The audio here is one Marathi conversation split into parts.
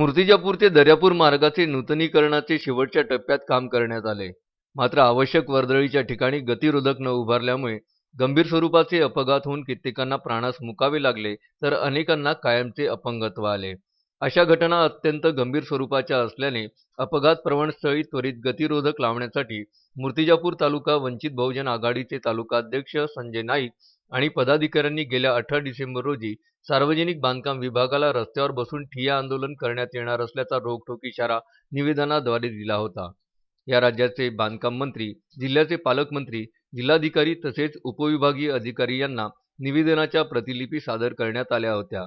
मूर्तिजापूर ते दर्यापूर मार्गाचे नूतनीकरणाचे शेवटच्या टप्प्यात काम करण्यात आले. मात्र आवश्यक वर्दळीच्या ठिकाणी गतिरोधक न उभारल्यामुळे गंभीर स्वरूपाचे अपघात होऊन कित्येकांना प्राणास मुकावे लागले तर अनेकांना कायमचे अपंगत्व आले. अशा घटना अत्यंत गंभीर स्वरूपाच्या असल्याने अपघात प्रवणस्थळी त्वरित गतिरोधक लावण्यासाठी मूर्तिजापूर तालुका वंचित बहुजन आघाडीचे तालुकाध्यक्ष संजय नाईक आणि पदाधिकाऱ्यांनी गेल्या अठरा डिसेंबर रोजी सार्वजनिक बांधकाम विभागाला रस्त्यावर बसून ठिय्या आंदोलन करण्यात येणार असल्याचा रोखठोक इशारा निवेदनाद्वारे दिला होता. या राज्याचे बांधकाम मंत्री जिल्ह्याचे पालकमंत्री जिल्हाधिकारी तसेच उपविभागीय अधिकारी यांना निवेदनाच्या प्रतिलिपी सादर करण्यात आल्या होत्या.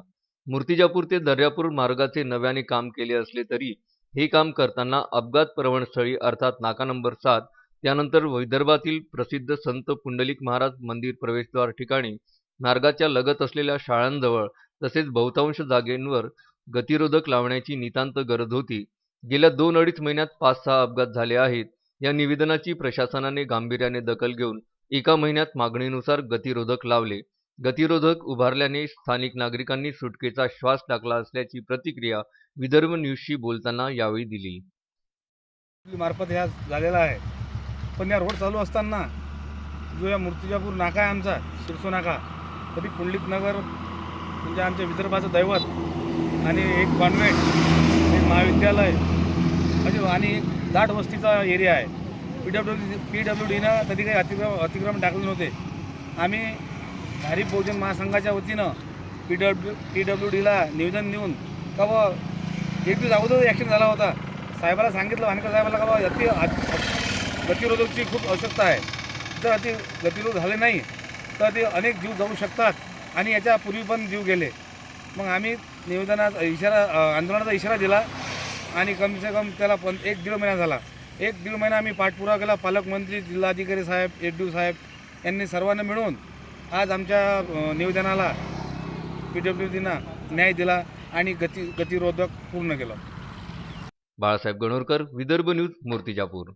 मूर्तिजापूर ते दर्यापूर मार्गाचे नव्याने काम केले असले तरी हे काम करताना अपघात प्रवणस्थळी अर्थात नाका नंबर सात त्यानंतर विदर्भातील प्रसिद्ध संत पुंडलिक महाराज मंदिर प्रवेशद्वार ठिकाणी मार्गाच्या लगत असलेल्या शाळांजवळ तसेच बहुतांश जागेंवर गतिरोधक लावण्याची नितांत गरज होती. गेल्या दोन अडीच महिन्यात पाच सहा अपघात झाले आहेत. या निवेदनाची प्रशासनाने गांभीर्याने दखल घेऊन एका महिन्यात मागणीनुसार गतिरोधक लावले. गतिरोधक उभारल्याने स्थानिक नागरिकांनी सुटकेचा श्वास टाकला असल्याची प्रतिक्रिया विदर्भ न्यूजशी बोलताना यावेळी दिली. मार्फत ह्या झालेला आहे. पण या रोड चालू असताना जो या मूर्तिजापूर नाका आहे आमचा शिरसो नाका कधी पुंडलिक नगर म्हणजे आमच्या विदर्भाचं दैवत आणि एक कॉन्व्हेंट एक महाविद्यालय म्हणजे आणि एक दाट वस्तीचा एरिया आहे. P W D P W डीनं कधी काही अतिक्रम अतिक्रमण टाकले नव्हते. आम्ही भारी बहुजन महासंघाच्या वतीनं पी डब्ल्यू पी डब्ल्यू डीला निवेदन देऊन का बा एक दिवस अगोदर ॲक्सिडेंट झाला होता. साहेबाला सांगितलं वानकर साहेबाला का बा अति अति- गतिरोधकची खूप आवश्यकता आहे. जर ते गतिरोध झाले नाही तर ते अनेक जीव जाऊ शकतात आणि याच्या पूर्वी पण जीव गेले. मग आम्ही निवेदनात इशारा आंदोलनाचा इशारा दिला आणि कमसे कम त्याला पण एक दीड महिना झाला. एक दीड महिना आम्ही पाठपुरावा केला. पालकमंत्री जिल्हाधिकारी साहेब एड साहेब यांनी सर्वांना मिळून आज आमच्या निवेदनाला पी डब्ल्यू डीनं न्याय दिला आणि गती गतिरोधक पूर्ण केलं. बाळासाहेब गणोरकर विदर्भ न्यूज मूर्तिजापूर.